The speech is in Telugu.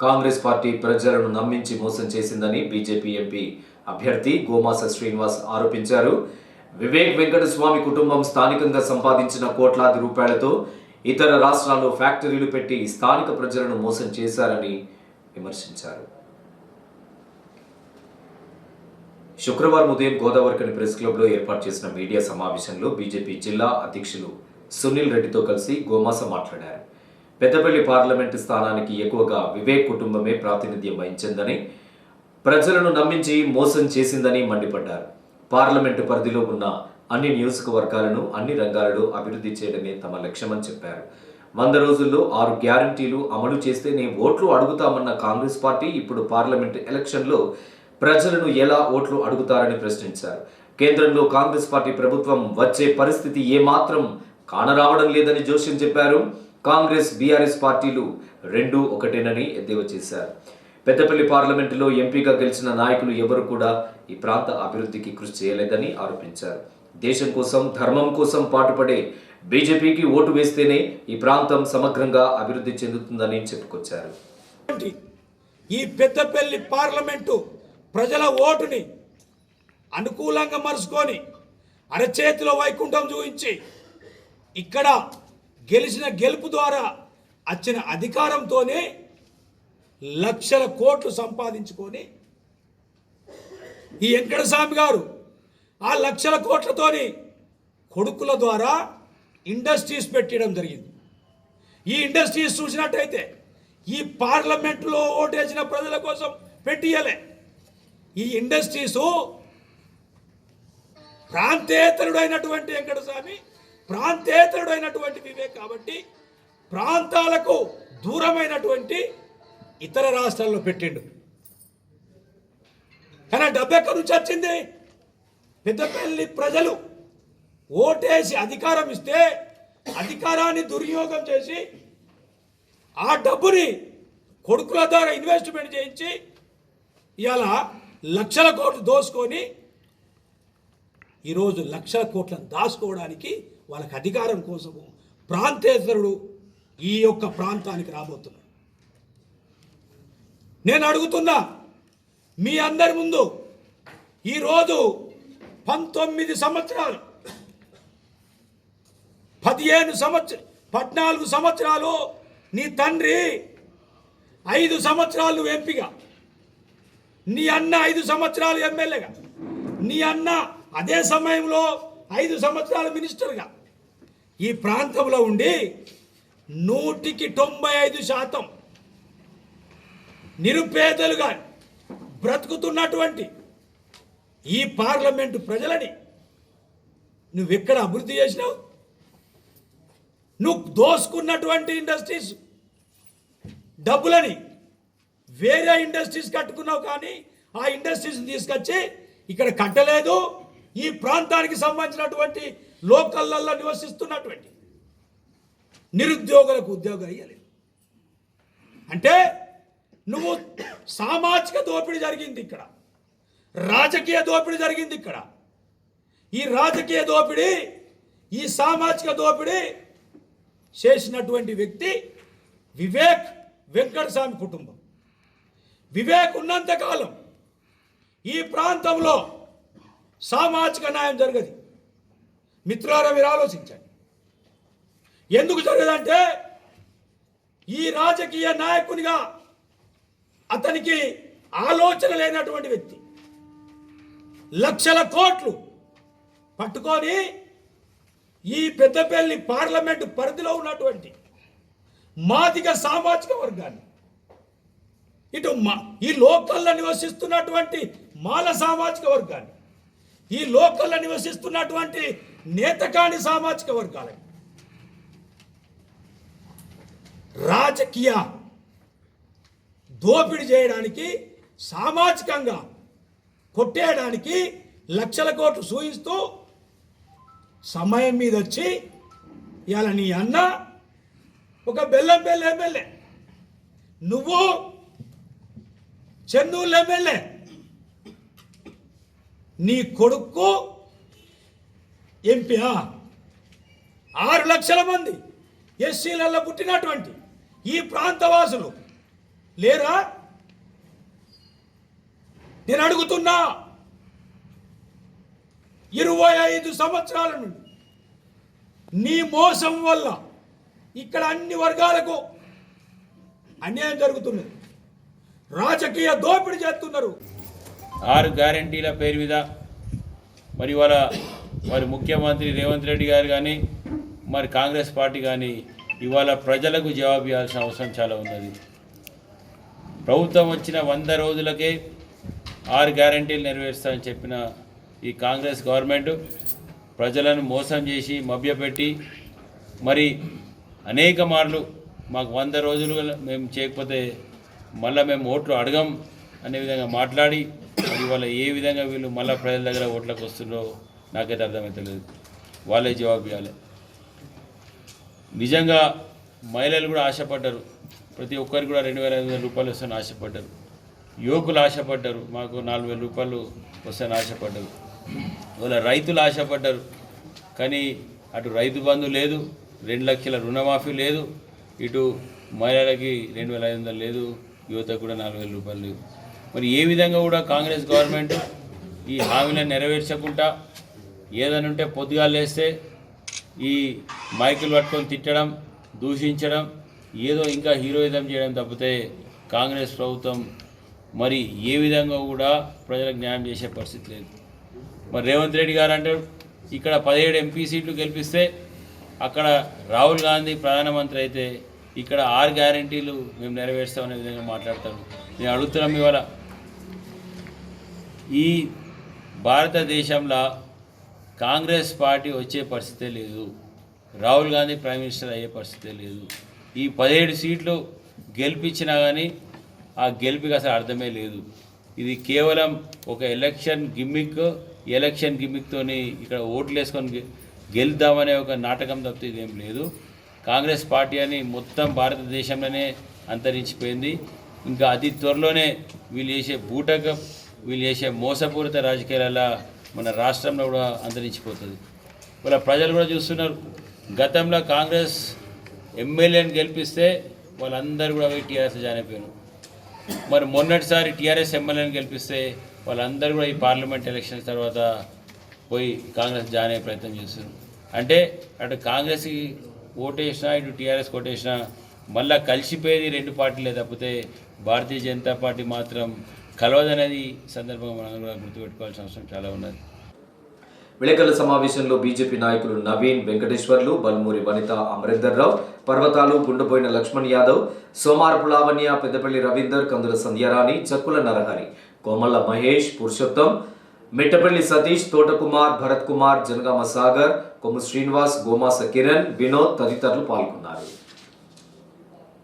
కాంగ్రెస్ పార్టీ ప్రజలను నమ్మించి మోసం చేసిందని బీజేపీ ఎంపీ అభ్యర్థి గోమాస శ్రీనివాస్ ఆరోపించారు. వివేక్ వెంకటస్వామి కుటుంబం స్థానికంగా సంపాదించిన కోట్లాది రూపాయలతో ఇతర రాష్ట్రాల్లో ఫ్యాక్టరీలు పెట్టి స్థానిక ప్రజలను మోసం చేశారని విమర్శించారు. శుక్రవారం ఉదయం గోదావరికని ప్రెస్ క్లబ్లో ఏర్పాటు చేసిన మీడియా సమావేశంలో బీజేపీ జిల్లా అధ్యక్షులు సునీల్ రెడ్డితో కలిసి గోమాస మాట్లాడారు. పెద్దపల్లి పార్లమెంటు స్థానానికి ఎక్కువగా వివేక్ కుటుంబమే ప్రాతినిధ్యం వహించిందని ప్రజలను నమ్మించి మోసం చేసిందని మండిపడ్డారు. పార్లమెంటు పరిధిలో ఉన్న అన్ని నియోజకవర్గాలను అన్ని రంగాలలో అభివృద్ధి చేయడమే తమ లక్ష్యమని చెప్పారు. వంద రోజుల్లో ఆరు గ్యారంటీలు అమలు చేస్తేనే ఓట్లు అడుగుతామన్న కాంగ్రెస్ పార్టీ ఇప్పుడు పార్లమెంటు ఎలక్షన్లో ప్రజలను ఎలా ఓట్లు అడుగుతారని ప్రశ్నించారు. కేంద్రంలో కాంగ్రెస్ పార్టీ ప్రభుత్వం వచ్చే పరిస్థితి ఏమాత్రం కానరావడం లేదని జోష్యం చెప్పారు. కాంగ్రెస్ బీఆర్ఎస్ పార్టీలు రెండు ఒకటేనని ఎద్దేవా చేశారు. పెద్దపల్లి పార్లమెంటులో ఎంపీగా గెలిచిన నాయకులు ఎవరు కూడా ఈ ప్రాంత అభివృద్ధికి కృషి చేయలేదని ఆరోపించారు. దేశం కోసం ధర్మం కోసం పాటుపడే బీజేపీకి ఓటు వేస్తేనే ఈ ప్రాంతం సమగ్రంగా అభివృద్ధి చెందుతుందని చెప్పుకొచ్చారు. ఈ పెద్దపల్లి పార్లమెంటు ప్రజల ఓటుని అనుకూలంగా మరుచుకొని అరచేతిలో వైకుంఠం చూపించి ఇక్కడ గెలిచిన గెలుపు ద్వారా వచ్చిన అధికారంతోనే లక్షల కోట్లు సంపాదించుకొని ఈ వెంకటస్వామి గారు ఆ లక్షల కోట్లతోని కొడుకుల ద్వారా ఇండస్ట్రీస్ పెట్టడం జరిగింది. ఈ ఇండస్ట్రీస్ చూసినట్టయితే ఈ పార్లమెంట్లో ఓటేసిన ప్రజల కోసం పెట్టియలే ఈ ఇండస్ట్రీసు ప్రాంతేతరుడైనటువంటి వెంకటస్వామి ప్రాంతేతరుడైనటువంటి వివేక్ కాబట్టి ప్రాంతాలకు దూరమైనటువంటి ఇతర రాష్ట్రాల్లో పెట్టిండు. కానీ ఆ డబ్బు ఎక్కడి నుంచి వచ్చింది? పెద్దపల్లి ప్రజలు ఓటేసి అధికారం ఇస్తే అధికారాన్ని దుర్వినియోగం చేసి ఆ డబ్బుని కొడుకుల ద్వారా ఇన్వెస్ట్మెంట్ చేయించి ఇలా లక్షల కోట్లు దోసుకొని ఈరోజు లక్షల కోట్లను దాచుకోవడానికి వాళ్ళకి అధికారం కోసము ప్రాంతేతరుడు ఈ యొక్క ప్రాంతానికి రాబోతున్నాడు. నేను అడుగుతున్నా మీ అందరి ముందు ఈరోజు పంతొమ్మిది సంవత్సరాలు పదిహేను సంవత్సర పద్నాలుగు సంవత్సరాలు నీ తండ్రి ఐదు సంవత్సరాలు నువ్వు ఎంపిక నీ అన్న ఐదు సంవత్సరాలు ఎమ్మెల్యేగా నీ అన్న అదే సమయంలో ఐదు సంవత్సరాలు మినిస్టర్గా ఈ ప్రాంతంలో ఉండి నూటికి తొంభై ఐదు శాతం నిరుపేదలుగా బ్రతుకుతున్నటువంటి ఈ పార్లమెంటు ప్రజలని నువ్వెక్కడ అభివృద్ధి చేసినావు? నువ్వు దోసుకున్నటువంటి ఇండస్ట్రీస్ డబ్బులని వేరే ఇండస్ట్రీస్ కట్టుకున్నావు కానీ ఆ ఇండస్ట్రీస్ని తీసుకొచ్చి ఇక్కడ కట్టలేదు. ఈ ప్రాంతానికి సంబంధించినటువంటి లోకల్లల్లో నివసిస్తున్నటువంటి నిరుద్యోగులకు ఉద్యోగాలు ఇవ్వలేదు అంటే నువ్వు సామాజిక దోపిడీ జరిగింది ఇక్కడ. రాజకీయ దోపిడీ జరిగింది ఇక్కడ. ఈ రాజకీయ దోపిడీ ఈ సామాజిక దోపిడీ చేసినటువంటి వ్యక్తి వివేక్ వెంకటస్వామి కుటుంబం. వివేక్ ఉన్నంతకాలం ఈ ప్రాంతంలో సామాజిక న్యాయం జరగదు. మిత్రులారా మీరు ఆలోచించండి. ఎందుకు జరగదంటే ఈ రాజకీయ నాయకునిగా అతనికి ఆలోచన లేనటువంటి వ్యక్తి. లక్షల కోట్లు పట్టుకొని ఈ పెద్దపల్లి పార్లమెంటు పరిధిలో ఉన్నటువంటి మాదిగ సామాజిక వర్గాన్ని ఇటు మా ఈ లోకల్లో నివసిస్తున్నటువంటి మాల సామాజిక వర్గాన్ని ఈ లోకల్లో నివసిస్తున్నటువంటి నేతకాని సామాజిక వర్గాలని రాజకీయ దోపిడీ చేయడానికి సామాజికంగా కొట్టేయడానికి లక్షల కోట్లు సూచిస్తూ సమయం మీద వచ్చి ఇవాళ నీ అన్న ఒక బెల్లం బెల్ల ఎమ్మెల్యే. నువ్వు చెన్నూరు ఎమ్మెల్యే. నీ కొడుకు ఎంపిన? ఆరు లక్షల మంది ఎస్సీలలో పుట్టినటువంటి ఈ ప్రాంతవాసులు లేరా? నేను అడుగుతున్నా ఇరవై ఐదు సంవత్సరాల నుండి నీ మోసం వల్ల ఇక్కడ అన్ని వర్గాలకు అన్యాయం జరుగుతున్నది. రాజకీయ దోపిడీ చేస్తున్నారు. ఆరు గ్యారంటీల పేరు మీద మరి వాళ్ళ మరి ముఖ్యమంత్రి రేవంత్ రెడ్డి గారు కానీ మరి కాంగ్రెస్ పార్టీ కానీ ఇవాళ ప్రజలకు జవాబు ఇవ్వాల్సిన అవసరం చాలా ఉన్నది. ప్రభుత్వం వచ్చిన వంద రోజులకే ఆరు గ్యారంటీలు నెరవేరుస్తామని చెప్పిన ఈ కాంగ్రెస్ గవర్నమెంట్ ప్రజలను మోసం చేసి మభ్యపెట్టి మరి అనేక మార్లు మాకు వంద రోజులు మేము చేయకపోతే మళ్ళీ మేము ఓట్లు అడగం అనే విధంగా మాట్లాడి మరి వాళ్ళ ఏ విధంగా వీళ్ళు మళ్ళీ ప్రజల దగ్గర ఓట్లకు వస్తుందో నాకైతే అర్థమవుతలేదు వాళ్ళే జవాబు ఇవ్వాలి. నిజంగా మహిళలు కూడా ఆశపడ్డారు. ప్రతి ఒక్కరికి కూడా రెండు వేల ఐదు వందల రూపాయలు వస్తాయని ఆశపడ్డారు. యువకులు ఆశపడ్డారు. మాకు నాలుగు వేల రూపాయలు వస్తాయని ఆశపడ్డారు. వాళ్ళ రైతులు ఆశపడ్డారు. కానీ అటు రైతు బంధు లేదు. రెండు లక్షల రుణమాఫీ లేదు. ఇటు మహిళలకి రెండు వేల ఐదు వందలు లేదు. యువతకు కూడా నాలుగు వేల రూపాయలు లేవు. మరి ఏ విధంగా కూడా కాంగ్రెస్ గవర్నమెంట్ ఈ హామీలను నెరవేర్చకుండా ఏదైనా ఉంటే పొద్దుగాలు లేస్తే ఈ మైకులు పట్టుకొని తిట్టడం దూషించడం ఏదో ఇంకా హీరోయిజం చేయడం తప్పితే కాంగ్రెస్ ప్రభుత్వం మరి ఏ విధంగా కూడా ప్రజలకు న్యాయం చేసే పరిస్థితి లేదు. మరి రేవంత్ రెడ్డి గారు అంటారు ఇక్కడ పదిహేడు ఎంపీ సీట్లు గెలిపిస్తే అక్కడ రాహుల్ గాంధీ ప్రధానమంత్రి అయితే ఇక్కడ ఆరు గ్యారంటీలు మేము నెరవేరుస్తామనే విధంగా మాట్లాడతాను నేను అడుగుతున్నాం ఇవాళ ఈ భారతదేశంలో కాంగ్రెస్ పార్టీ వచ్చే పరిస్థితే లేదు. రాహుల్ గాంధీ ప్రైమ్ మినిస్టర్ అయ్యే పరిస్థితే లేదు. ఈ పదిహేడు సీట్లు గెలిపించినా కానీ ఆ గెలుపుకి అసలు అర్థమే లేదు. ఇది కేవలం ఒక ఎలక్షన్ గిమ్మిక్ ఎలక్షన్ గిమ్మిక్తోని ఇక్కడ ఓట్లు వేసుకొని గెలుద్దామనే ఒక నాటకం తప్పితే ఇదేం లేదు. కాంగ్రెస్ పార్టీ అని మొత్తం భారతదేశంలోనే అంతరించిపోయింది. ఇంకా అతి త్వరలోనే వీళ్ళు చేసే బూటక వీళ్ళు చేసే మోసపూరిత రాజకీయాల మన రాష్ట్రంలో కూడా అంతరించిపోతుంది. వాళ్ళ ప్రజలు కూడా చూస్తున్నారు. గతంలో కాంగ్రెస్ ఎమ్మెల్యేని గెలిపిస్తే వాళ్ళందరూ కూడా పోయి టీఆర్ఎస్ జాయిన్ అయిపోయారు మరి మొన్నటిసారి టీఆర్ఎస్ ఎమ్మెల్యేని గెలిపిస్తే వాళ్ళందరూ కూడా ఈ పార్లమెంట్ ఎలక్షన్ తర్వాత పోయి కాంగ్రెస్ జాయిన్ అయ్యే ప్రయత్నం చేస్తారు అంటే అటు కాంగ్రెస్కి ఓటేసినా ఇటు టీఆర్ఎస్ ఓటేసినా మళ్ళా కలిసిపోయేది రెండు పార్టీలే తప్పితే భారతీయ జనతా పార్టీ మాత్రం కలవదనేది ఈ సందర్భంగా మనం కూడా గుర్తుపెట్టుకోవాల్సిన అవసరం చాలా ఉన్నది. విలేకరుల సమావేశంలో బీజేపీ నాయకులు నవీన్ వెంకటేశ్వర్లు బల్మూరి వనిత అమరేందర్ రావు పర్వతాలు గుండెపోయిన లక్ష్మణ్ యాదవ్ సోమారపు లావణ్య పెద్దపల్లి రవీందర్ కందుల సంధ్యారాణి చక్కుల నరహరి కోమల్ల మహేష్ పురుషోత్తం మిట్టపల్లి సతీష్ తోటకుమార్ భరత్ కుమార్ జనగామ సాగర్ కొమ్ము శ్రీనివాస్ గోమాస కిరణ్ వినోద్ తదితరులు పాల్గొన్నారు.